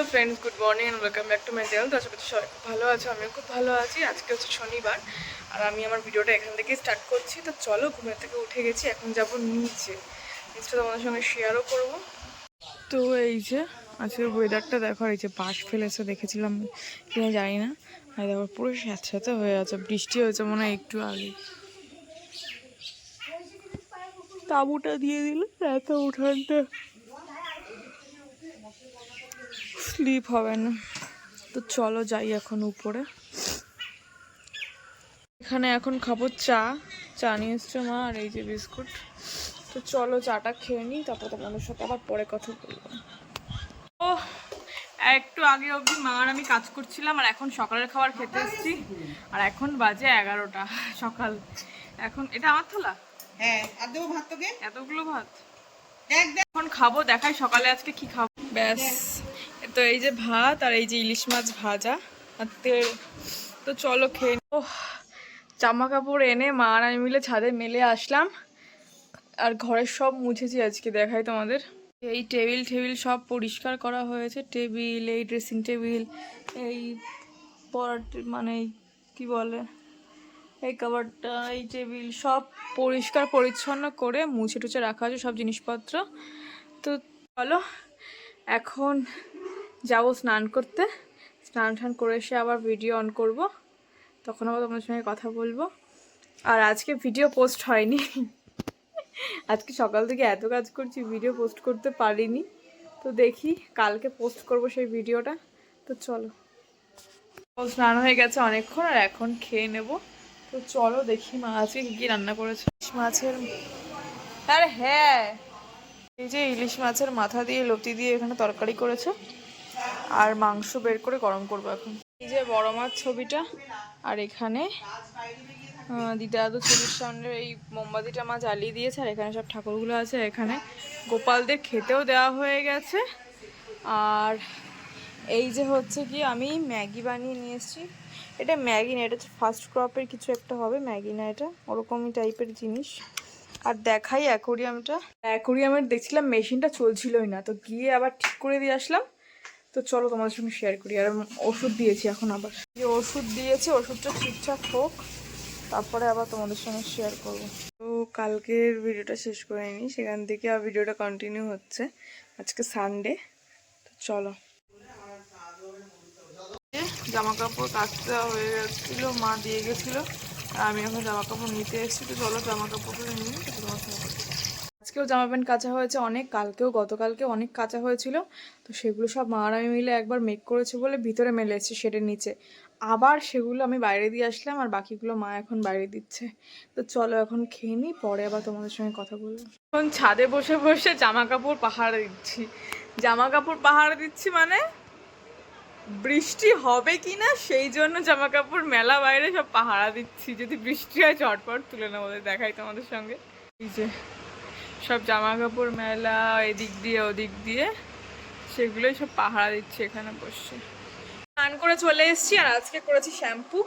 Hello friends, good morning and welcome back to my channel তো আশা করছি সবাই খুব ভালো আছো, আমিও খুব ভালো আছি। আজকে হচ্ছে শনিবার, আর আমি আমার ভিডিওটা এখান থেকেই স্টার্ট করছি। তো চলো ঘুমের থেকে উঠে গেছি, এখন যাব নিচে। নিচটা তোমাদের সঙ্গে শেয়ারও করব। তো এই যে, আজকের ওয়েদারটা দেখো, এই যে বাস ফেলেছে, দেখেছিলাম কিনা জানি না। আর দেখো, পুরো স্যাঁতস্যাঁতে হয়ে আছে, বৃষ্টি হয়েছে মনে হয় একটু আগে। তাঁবুটা দিয়ে দিল, এত উঠানটা। স্লিপ হবে না। তো চলো যাই এখন উপরে। এখানে এখন খাব চা। চা নিয়ে এসছে মা আর এই যে বিস্কুট। তো চলো চাটা খেয়ে নিই তারপর তোমাদের সাথে আবার পরে কথা বলব। ও একটু আগে অবধি মা আর আমি কাজ করছিলাম আর এখন সকালের খাবার খেতে এসেছি। আর এখন বাজে এগারোটা সকাল। এখন এটা আমার থালা? হ্যাঁ এতগুলো ভাত? দেখ। এখন খাব দেখাই সকালে আজকে কি খাব। ব্যাস। তো এই যে ভাত আর এই যে ইলিশ মাছ ভাজা। আর তেল তো চলো খেয়ে ও জামা কাপড় এনে মা আর আমি মিলে ছাদে মেলে আসলাম। আর ঘরের সব মুছেছি আজকে, দেখাই তোমাদের। এই টেবিল টেবিল সব পরিষ্কার করা হয়েছে। টেবিল, এই ড্রেসিং টেবিল এই পড়ার মানে কি বলে? এই কাবারটা এই টেবিল সব পরিষ্কার পরিচ্ছন্ন করে মুছে টুছে রাখা আছে সব জিনিসপত্র। তো চলো এখন যাব স্নান করতে। স্নান টান করে এসে আবার ভিডিও অন করব। তখন আবার তোমাদের সঙ্গে কথা বলব। আর আজকে ভিডিও পোস্ট হয়নি। আজকে সকাল থেকে এত কাজ করছি ভিডিও পোস্ট করতে পারিনি। তো দেখি কালকে পোস্ট করব সেই ভিডিওটা তো চলো। স্নান হয়ে গেছে অনেকক্ষণ আর এখন খেয়ে নেব। তো চলো দেখি মা আজকে কি রান্না করেছে। মাছের আরে হ্যাঁ! এই যে ইলিশ মাছের মাথা দিয়ে লতি দিয়ে এখানে তরকারি করেছে? আর মাংস বের করে গরম করব এখন। এই যে বড় মাছ ছবিটা, আর এখানে দিদা দাদু ছবির সামনে এই মোমবাতিটা মা জ্বালিয়ে দিয়েছে, আর এখানে সব ঠাকুরগুলো আছে। এখানে গোপালদের খেতেও দেওয়া হয়ে গেছে। আর এই যে হচ্ছে কি, আমি ম্যাগি বানিয়ে নিয়ে এসেছি। এটা ম্যাগি না, এটা ফার্স্ট ক্রপের কিছু একটা হবে ম্যাগি না এটা, ওরকমই টাইপের জিনিস। আর দেখাই অ্যাকোরিয়ামটা। অ্যাকোরিয়ামের দেখছিলাম মেশিনটা চলছিলই না, তো গিয়ে আবার ঠিক করে দিয়ে আসলাম। তো চলো তোমাদের সঙ্গে শেয়ার করি, আর ওষুধ দিয়েছি এখন আবার। যে ওষুধ দিয়েছি, ওষুধটা ঠিকঠাক হোক, তারপরে আবার তোমাদের সঙ্গে শেয়ার করব। তো কালকের ভিডিওটা শেষ করে নিই, সেখান থেকে আর ভিডিওটা কন্টিনিউ হচ্ছে। আজকে সানডে তো চলো। জামা কাপড় কাচতে হয়ে গেছিল, মা দিয়ে গেছিল। আমি এখন জামা কাপড় নিতে এসেছি, তো চলো জামা কাপড়গুলো নিয়ে তোমার আজকেও জামা প্যান্ট কাচা হয়েছে অনেক, কালকেও গতকালকে অনেক কাচা হয়েছিল, তো সেগুলো সব মা আর আমি মিলে একবার মেক করেছে বলে ভিতরে মেলে এসেছি শেডের নিচে। আবার সেগুলো আমি বাইরে দিয়ে আসলাম, আর বাকিগুলো মা এখন বাইরে দিচ্ছে। তো চলো এখন খেয়ে নিই, পরে আবার তোমাদের সঙ্গে কথা বলব। এখন ছাদে বসে বসে জামা কাপড় পাহাড় দিচ্ছি। জামা কাপড় পাহাড় দিচ্ছি মানে? বৃষ্টি হবে কি না সেই জন্য জামা কাপড় মেলা বাইরে সব পাহারা দিচ্ছি। যদি বৃষ্টি হয় চটপট তুলে নেব দেখাই তোমাদের সঙ্গে। এই যে, সব জামা কাপড় মেলা, এদিক দিয়ে, ওদিক দিয়ে, সেগুলোই সব পাহারা দিচ্ছি এখানে বসে। স্নান করে চলে এসেছি, আর আজকে করেছি শ্যাম্পু।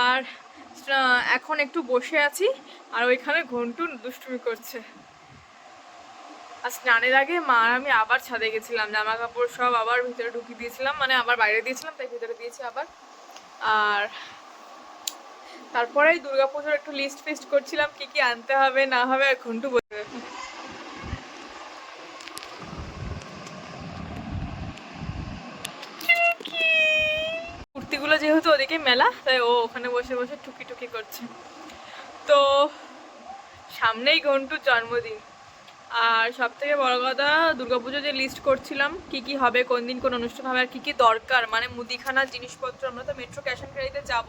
আর এখন একটু বসে আছি, আর ওইখানে ঘন্টু দুষ্টুমি করছে। আর স্নানের আগে মা আর আমি আবার ছাদে গেছিলাম, জামা কাপড় সব আবার ভিতরে ঢুকিয়ে দিয়েছিলাম মানে আবার বাইরে দিয়েছিলাম, তাই ভিতরে দিয়েছি আবার। আর তারপরেই দুর্গাপুজোর একটু লিস্ট ফিস্ট করছিলাম, কি কি আনতে হবে, না হবে, আর ঘন্টু বসে কুর্তিগুলো যেহেতু ওদিকে মেলা, তাই ও ওখানে বসে বসে টুকি টুকি করছে। তো সামনেই ঘন্টুর জন্মদিন। আর সব থেকে বড় কথা, দুর্গাপুজো যে লিস্ট করছিলাম, কি কি হবে, কোন দিন কোন অনুষ্ঠান হবে, আর কি কি দরকার মানে মুদিখানার জিনিসপত্র, আমরা তো মেট্রো ক্যাশ অ্যান্ড ক্যারিতে যাব,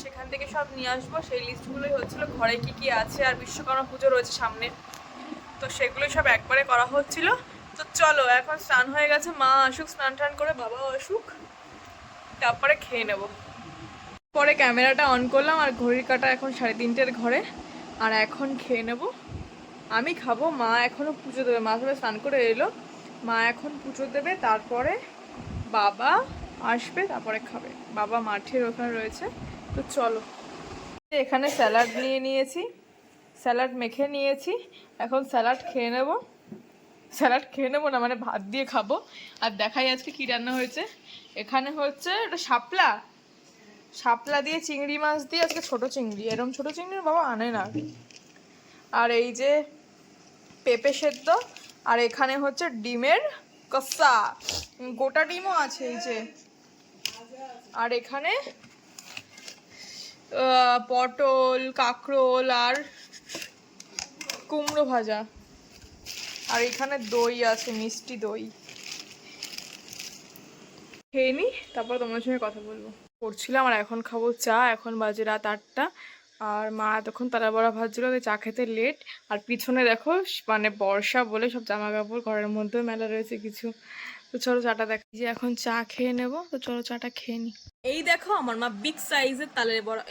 সেখান থেকে সব নিয়ে আসব, সেই লিস্টগুলোই হচ্ছিল, ঘরে কি কি আছে, আর বিশ্বকর্মা পুজো রয়েছে সামনে। তো সেগুলো সব একবারে করা হচ্ছিল। তো চলো, এখন স্নান হয়ে গেছে, মা আসুক, স্নান টান করে বাবাও আসুক, তারপরে খেয়ে নেব। পরে ক্যামেরাটা অন করলাম, আর ঘড়ির কাটা এখন সাড়ে তিনটের ঘরে, আর এখন খেয়ে নেব। আমি খাব, মা এখনও পুজো দেবে। মা সবাই স্নান করে এলো। মা এখন পুজো দেবে, তারপরে বাবা আসবে, তারপরে খাবে। বাবা মাঠের ওখানে রয়েছে। তো চলো। এখানে স্যালাড নিয়ে নিয়েছি। স্যালাড মেখে নিয়েছি। এখন স্যালাড খেয়ে নেব। স্যালাড খেয়ে নেব না মানে ভাত দিয়ে খাব। আর দেখাই আজকে কি রান্না হয়েছে। এখানে হচ্ছে এটা শাপলা। শাপলা দিয়ে চিংড়ি মাছ দিয়ে, আজকে ছোট চিংড়ি। এরম ছোট চিংড়ি বাবা আনে না। আর এই যে পেঁপে সেদ্ধ, আর এখানে হচ্ছে ডিমের কষা। গোটা ডিমও আছে এই যে। আর এখানে পটল, কাঁকরোল আর কুমড়ো ভাজা। আর এখানে দই আছে, মিষ্টি দই। খেয়ে নি, তারপর তোমার সঙ্গে কথা বলব। করছিলাম আর এখন খাব চা, এখন বাজে রাত আটটা। আর মা এতক্ষণ তারা বড়া ভাজছিল চা খেতে লেট আর পিছনে দেখো মানে বর্ষা বলে সব জামা কাপড় ঘরের মধ্যেও মেলা রয়েছে কিছু। তো চলো চাটা দেখ যে এখন চা খেয়ে নেব, তো চলো চাটা খেয়ে নি। এই দেখো আমার মা বিগ সাইজের তালের বড়া।